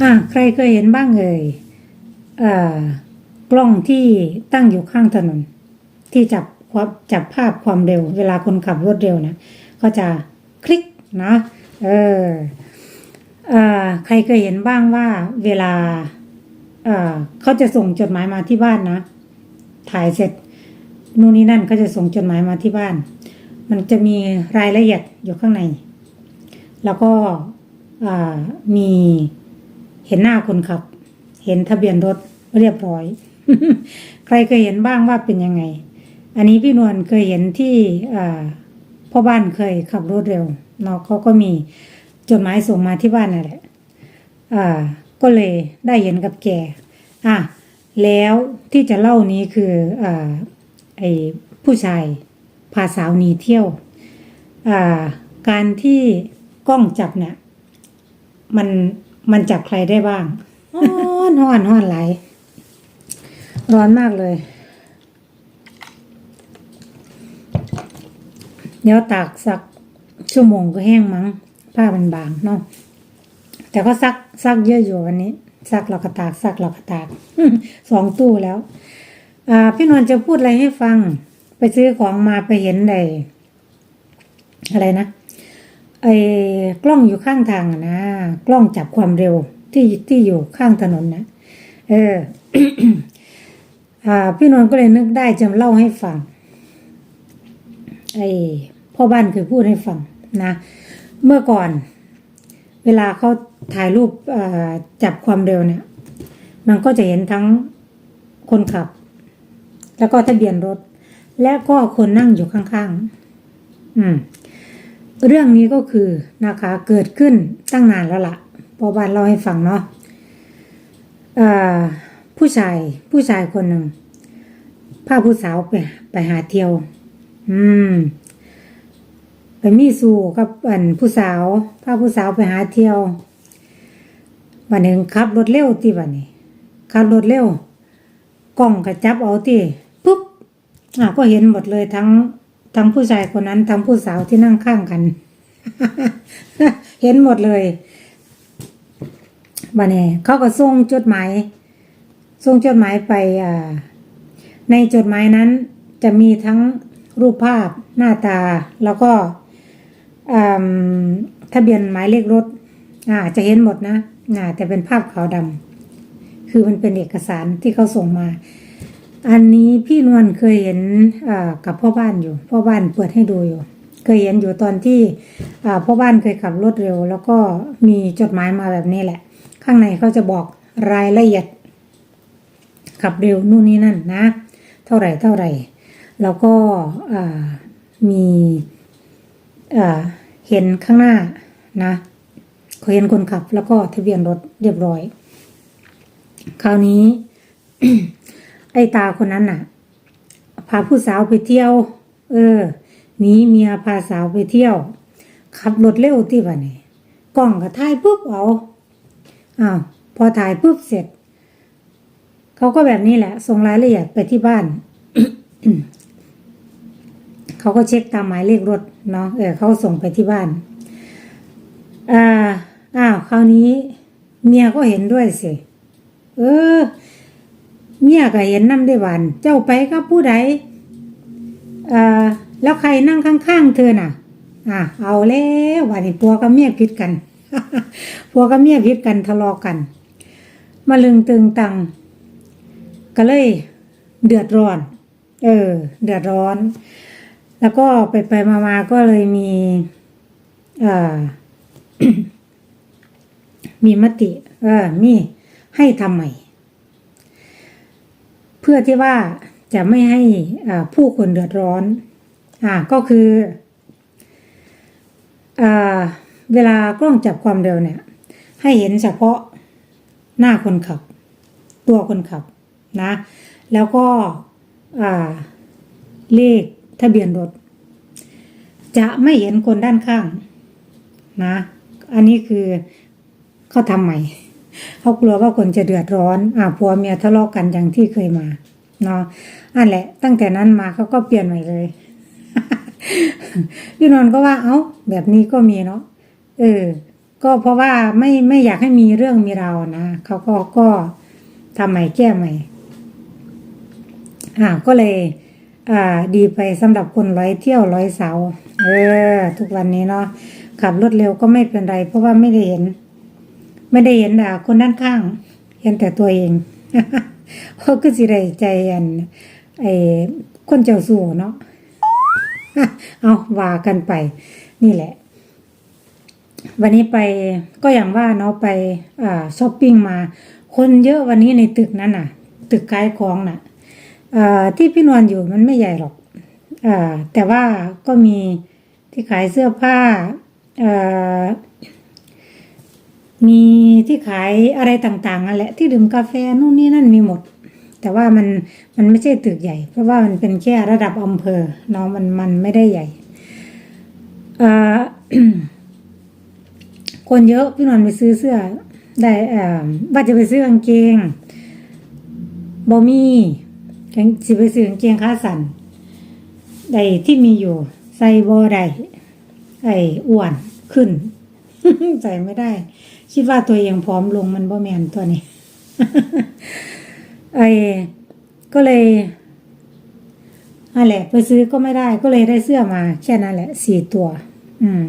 อะใครเคยเห็นบ้างเอ่ยอ่อกล้องที่ตั้งอยู่ข้างถนน ที่จับความจับภาพความเร็ว เวลาคนขับรถเร็วนะก็จะคลิกนะเอออ่อใครเคยเห็นบ้างว่าเวลาเอ่อเขาจะส่งจดหมายมาที่บ้านนะถ่ายเสร็จนู่นนี่นั่นก็จะส่งจดหมายมาที่บ้าน มันจะมีรายละเอียดอยู่ข้างใน แล้วก็มี เห็นหน้าคนขับ เห็นทะเบียนรถเรียบร้อย ใครเคยเห็นบ้างว่าเป็นยังไง อันนี้พี่นวลเคยเห็นที่พ่อบ้านเคยขับรถเร็วเนาะเขาก็มีจดหมายส่งมาที่บ้านนั่นแหละก็เลยได้เห็นกับแกอะแล้วที่จะเล่านี้คืออ่าไอผู้ชายพาสาวหนีเที่ยวอ่าการที่กล้องจับเนี่ยมัน มันจับใครได้บ้างฮ้อนฮ้อนฮ้อนไหล ร้อนมากเลย เดี๋ยวตากสักชั่วโมงก็แห้งมั้ง ผ้ามันบางเนาะแต่ก็ซักซักเยอะอยู่วันนี้ ซักเราก็ตากซักเราก็ตากสองตู้แล้ว อ่า พี่นวลจะพูดอะไรให้ฟัง ไปซื้อของมาไปเห็นในอะไรนะ ไอ้กล้องอยู่ข้างทางนะกล้องจับความเร็วที่ที่อยู่ข้างถนนนะเอออพี่นวลก็เลยนึกได้จะเล่าให้ฟังไอ้พ่อบ้านเคยพูดให้ฟังนะ เมื่อก่อน เวลาเขาถ่ายรูปจับความเร็วเนี่ย มันก็จะเห็นทั้งคนขับ แล้วก็ทะเบียนรถ และก็คนนั่งอยู่ข้างๆ อืม เรื่องนี้ก็คือนะคะเกิดขึ้นตั้งนานแล้วละ่ะพอบานเล่าให้ฟังเนาะผู้ชายผู้ชายคนหนึ่งพาผู้สาวไปไปหาเที่ยว อืม ไปมีสู่กับอันผู้สาวพาผู้สาวไปหาเที่ยววันหนึ่งขับรถเร็วที่วันนี้ขับรถเร็วกล้องกระจับเอาที่ปุ๊บอะก็เห็นหมดเลยทั้ง ทั้งผู้ชายคนนั้นทั้งผู้สาวที่นั่งข้างกัน เห็นหมดเลยวันนี้เขาก็ส่งจดหมายส่งจดหมายไปในจดหมายนั้นจะมีทั้งรูปภาพหน้าตาแล้วก็ทะเบียนหมายเลขรถอ่าจะเห็นหมดนะอ่าแต่เป็นภาพขาวดำคือมันเป็นเอกสารที่เขาส่งมา อันนี้พี่นวลเคยเห็นกับพ่อบ้านอยู่ พ่อบ้านเปิดให้ดูอยู่ เคยเห็นอยู่ตอนที่พ่อบ้านเคยขับรถเร็ว แล้วก็มีจดหมายมาแบบนี้แหละ ข้างในเขาจะบอกรายละเอียด ขับเร็วนู่นนี่นั่นนะ เท่าไหร่เท่าไหร่ แล้วก็มีเห็นข้างหน้านะเขเห็นคนขับ แล้วก็ทะเบียนรถเรียบร้อย คราวนี้ ไอ้ตาคนนั้นน่ะ พาผู้สาวไปเที่ยว เออหนีเมียพาสาวไปเที่ยว ขับรถเร็วที่วันนี้กล้องก็ถ่ายปุ๊บเอาอ้าวพอถ่ายปุ๊บเสร็จเขาก็แบบนี้แหละ ส่งรายละเอียดไปที่บ้านเขาก็เช็คตามหมายเลขรถเนาะเออเขาส่งไปที่บ้านอ่าอ้าวคราวนี้ เมียก็เห็นด้วยสิเออ เมียก็เห็นนั่ได้หวานเจ้าไปกับผู้ใดเอ่าแล้วใครนั่งข้างๆเธอน่ะ อะ เอาแล้ววันนี้ผัวกับเมียพิดกันผัวกับเมียพิดกันทะเลาะกัน มาลึงตึงตัง ก็เลยเดือดร้อน เออ เดือดร้อน แล้วก็ไปไปมามาก็เลยมีอ่ามีมติ เออ มีให้ทำใหม่ พื่อที่ว่าจะไม่ให้ผู้คนเดือดร้อนอ่าก็คืออเวลากล้องจับความเร็วเนี่ย ให้เห็นเฉพาะหน้าคนขับ ตัวคนขับนะ แล้วก็เลขทะเบียนรถ จะไม่เห็นคนด้านข้างนะ อันนี้คือเขาทำใหม่ เขากลัวว่าคนจะเดือดร้อนอ่าผัวเมียทะเลาะกันอย่างที่เคยมาเนาะอันแหละ ตั้งแต่นั้นมาเขาก็เปลี่ยนใหม่เลยพี่นนท์ก็ว่าเอ้าแบบนี้ก็มีเนาะเออ ก็เพราะว่าไม่ไม่อยากให้มีเรื่องมีราวนะเขาก็ก็ทำใหม่แก้ใหม่อ่าก็เลย อ่า ดีไปสำหรับคนร้อยเที่ยวร้อยเสาเออ ทุกวันนี้เนาะขับรถเร็วก็ไม่เป็นไร เพราะว่าไม่ได้เห็น ไม่ได้เห็นอ่าคนด้านข้าง เห็นแต่ตัวเองเพราก็สิได้ใจอันไอ้คนเจ้าสู่เนาะเอาว่ากันไป นี่แหละ วันนี้ไปก็อย่างว่าเนาะไปอ่าช้อปปิ้งมา คนเยอะวันนี้ในตึกนั้นน่ะ ตึกขายของน่ะอ่าที่พี่นวลอยู่มันไม่ใหญ่หรอกอ่าแต่ว่าก็มีที่ขายเสื้อผ้าอ่า มีที่ขายอะไรต่างๆนั่นแหละที่ดื่มกาแฟนู่นนี่นั่นมีหมด แต่ว่ามันมันไม่ใช่ตึกใหญ่ เพราะว่ามันเป็นแค่ระดับอำเภอเนาะมันมันไม่ได้ใหญ่คนเยอะพี่นวลไปซื้อเสื้อ ได้อ่าว่าจะไปซื้อกางเกงบอมี่กางสิไปซื้อกางเกงขาสั้นได้ที่มีอยู่ ใส่บอได้ไอ้อ้วนขึ้น ใส่ไม่ได้ คิดว่าตัวเองผอมลงมันบ่แมนตัวนี้ไอ้ก็เลยนั่นแหละ ไปซื้อก็ไม่ได้ก็เลยได้เสื้อมา แค่นั้นแหละสี่ตัว อืม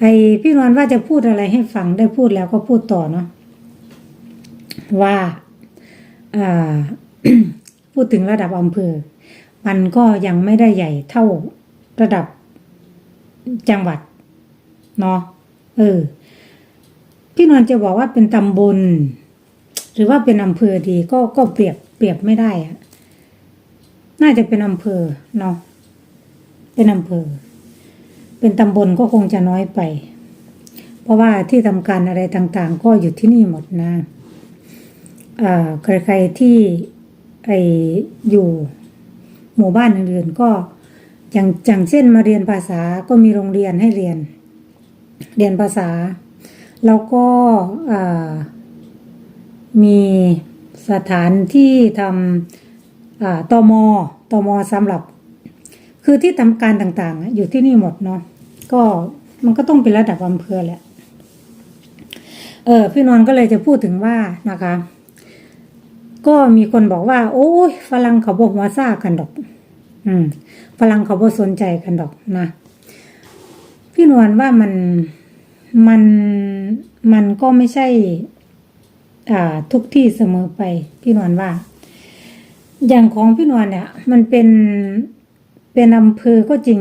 ไอพี่นวลว่าจะพูดอะไรให้ฟังได้พูดแล้วก็พูดต่อเนาะว่าอ่าพูดถึงระดับอำเภอ มันก็ยังไม่ได้ใหญ่เท่าระดับจังหวัด เนาะเออ พี่นวลจะบอกว่าเป็นตำบล หรือว่าเป็นอำเภอดีก็ก็เปรียบเปรียบไม่ได้อะน่าจะเป็นอำเภอเนาะเป็นอำเภอ เป็นตำบลก็คงจะน้อยไป เพราะว่าที่ทำการอะไรต่างๆ ก็อยู่ที่นี่หมดนะอ่าใครๆที่ไออยู่หมู่บ้านอื่นๆก็อย่างอย่างเช่นมาเรียนภาษาก็มีโรงเรียนให้เรียน เรียนภาษา แล้วก็มีสถานที่ทำอ่าตมตมสำหรับ คือที่ทำการต่างๆ อยู่ที่นี่หมดเนาะก็มันก็ต้องเป็นระดับอำเภอแหละเออพี่นวลก็เลยจะพูดถึงว่านะคะ ก็มีคนบอกว่า โอ้ยฝรั่งเขาบอกหัวซ่ากันดอก อืมฝรั่งเขาบอกสนใจกันดอกนะพี่นวลว่ามันมัน มันก็ไม่ใช่ทุกที่เสมอไปพี่นวลว่า อย่างของพี่นวลเนี่ย มันเป็นเป็นอำเภอก็จริง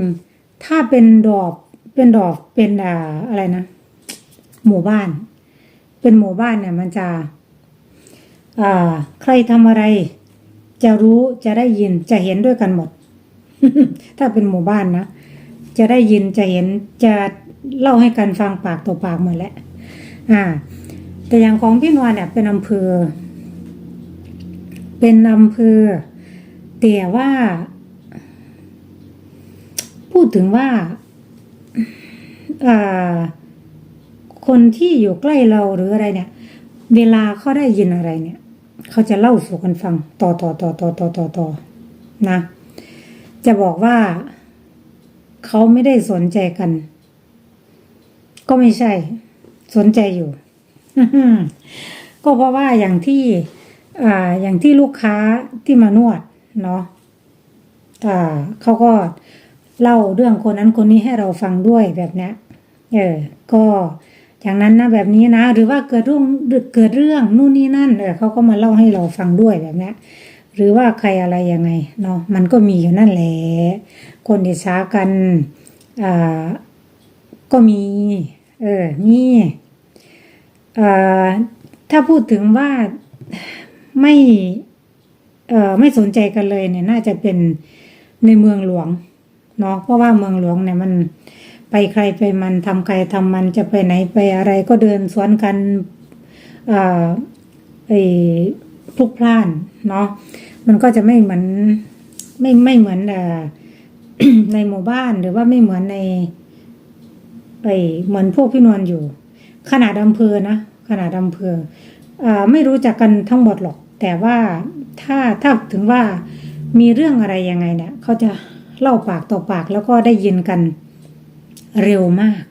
ถ้าเป็นดอกเป็นดอกเป็นอ่าอะไรนะหมู่บ้าน เป็นหมู่บ้านเนี่ย มันจะอ่าใครทำอะไร จะรู้จะได้ยินจะเห็นด้วยกันหมด ถ้าเป็นหมู่บ้านนะจะได้ยินจะเห็นจะเล่าให้กันฟังปากต่อปากหมดแหละ อ่า แต่อย่างของพี่นวลเนี่ยเป็นอำเภอ เป็นอำเภอแต่ว่า พูดถึงว่าอคนที่อยู่ใกล้เราหรืออะไรเนี่ย เวลาเขาได้ยินอะไรเนี่ย เขาจะเล่าสู่กันฟัง ต่อต่อต่อต่อต่อต่อต่อนะ จะบอกว่าเขาไม่ได้สนใจกัน ก็ไม่ใช่ สนใจอยู่ก็เพราะว่าอย่างที่อ่าอย่างที่ลูกค้าที่มานวดเนาะอ่าเขาก็เล่าเรื่องคนนั้นคนนี้ให้เราฟังด้วยแบบเนี้ยเออ ก็อย่างนั้นนะแบบนี้นะหรือว่าเกิดเรื่องเกิดเรื่องนู่นนี่นั่นเออเขาก็มาเล่าให้เราฟังด้วยแบบเนี้ยหรือว่าใครอะไรยังไงเนาะมันก็มีอยู่นั่นแหละคนอิจฉากันอ่าก็มี เออมีอ่ถ้าพูดถึงว่าไม่เอ่อไม่สนใจกันเลยเนี่ย น่าจะเป็นในเมืองหลวงเนาะเพราะว่าเมืองหลวงเนี่ยมันไปใครไปมันทำใครทำมันจะไปไหนไปอะไรก็เดินสวนกันอ่าไอ้พลุกพล่านเนาะมันก็จะไม่เหมือนไม่ไม่เหมือนอ่อในหมู่บ้านหรือว่าไม่เหมือนใน ไอ้เหมือนพวกพี่นวลอยู่ ขนาดอำเภอนะขนาดอำเภออไม่รู้จักกันทั้งหมดหรอก แต่ว่าถ้าถ้าถึงว่ามีเรื่องอะไรยังไงเนี่ยเขาจะเล่าปากต่อปากแล้วก็ได้ยินกันเร็วมาก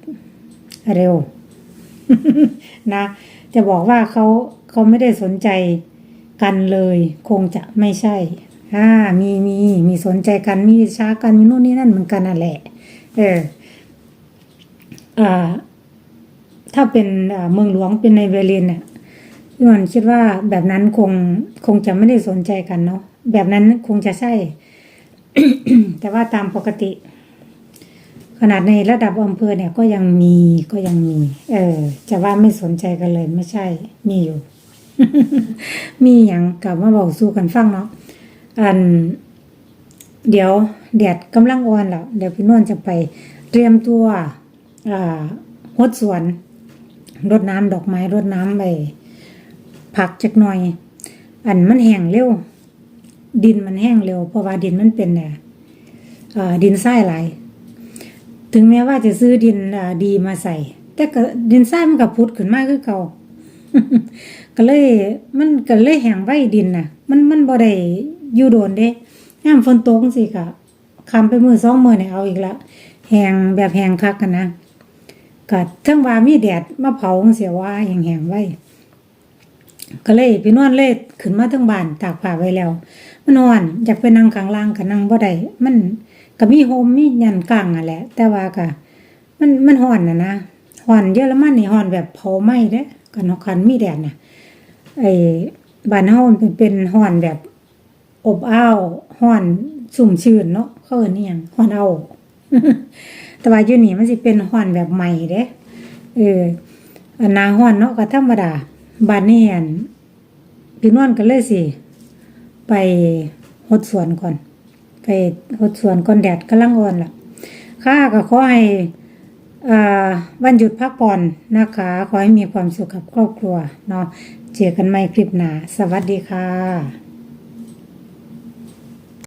เร็ว นะ จะบอกว่าเขาเขาไม่ได้สนใจกันเลย คงจะไม่ใช่อ่ามีมีมีสนใจกันมีช้ากันมีนู่นนี่นั่นเหมือนกันนั่นแหละ เออ ถ้าเป็นเมืองหลวงเป็นในเวลินเนี่ยพี่มันคิดว่าแบบนั้นคงคงจะไม่ได้สนใจกันเนาะแบบนั้นคงจะใช่ แต่ว่าตามปกติ ขนาดในระดับอำเภอเนี่ยก็ยังมีก็ยังมี เออ จะว่าไม่สนใจกันเลยไม่ใช่ มีอยู่ มีอย่างกับมาบอกสู้กันฟังเนาะอัน เดี๋ยวแดดกำลังอ่อนแล้วเดี๋ยวพี่นวลจะไปเตรียมตัว หดสวนรดน้ำดอกไม้รดน้ำไปผักจักหน่อย อันมันแห้งเร็ว ดินมันแห้งเร็ว เพราะว่าดินมันเป็นเนี่ยดินทรายหลายถึงแม้ว่าจะซื้อดินดีมาใส่ แต่ก็ดินทรายมันก็พุดขึ้นมากคือเก่าก็เลยมันก็เลยแห้งไว้ดินน่ะ มันมันบ่ได้อยู่โดนเด้ยามฝนตกจังซี่ก็คำไปมือสองมือเนี่ยเอาอีกละแห้งแบบแห้งคักกันนะ ก็เทั้งว่ามีแดดมาเผาจังซี่ว่าแห้งๆไว้ ก็เลยพี่นวลเลยขึ้นมาทั้งบ้านตากผ้าไว้แล้ว มันนอนอยากไปนั่งข้างล่างก็นั่งบ่ได้มันก็มีโฮมมียันกลางอะแหละ แต่ว่าก็มันมันฮ้อนน่ะนะฮ้อนเยอรมันนี่ฮ้อนแบบเผาไหม้เด้กันเนาะคันมีแดดน่ะไอ้บ้านเฮามันเป็นเป็นฮ้อนแบบอบอ้าวฮ้อนสุ่มชื้นเนาะเขาเอิ้นอีหยังฮ้อนเอา แต่ว่าอยู่นี่มันสิเป็นฮ้อนแบบใหม่เด้เอออันาฮ้อนเนาะก็ธรรมดาบานนี้อันพี่นวลก็เลยสิ ไปหดสวนก่อน ไปหดสวนก่อนแดดกำลังอ่อนล่ะค่ะก็ขอให้วันหยุดพักผ่อนนะคะ ขอให้มีความสุขกับครอบครัวเนาะเจอกันใหม่คลิปหน้า สวัสดีค่ะ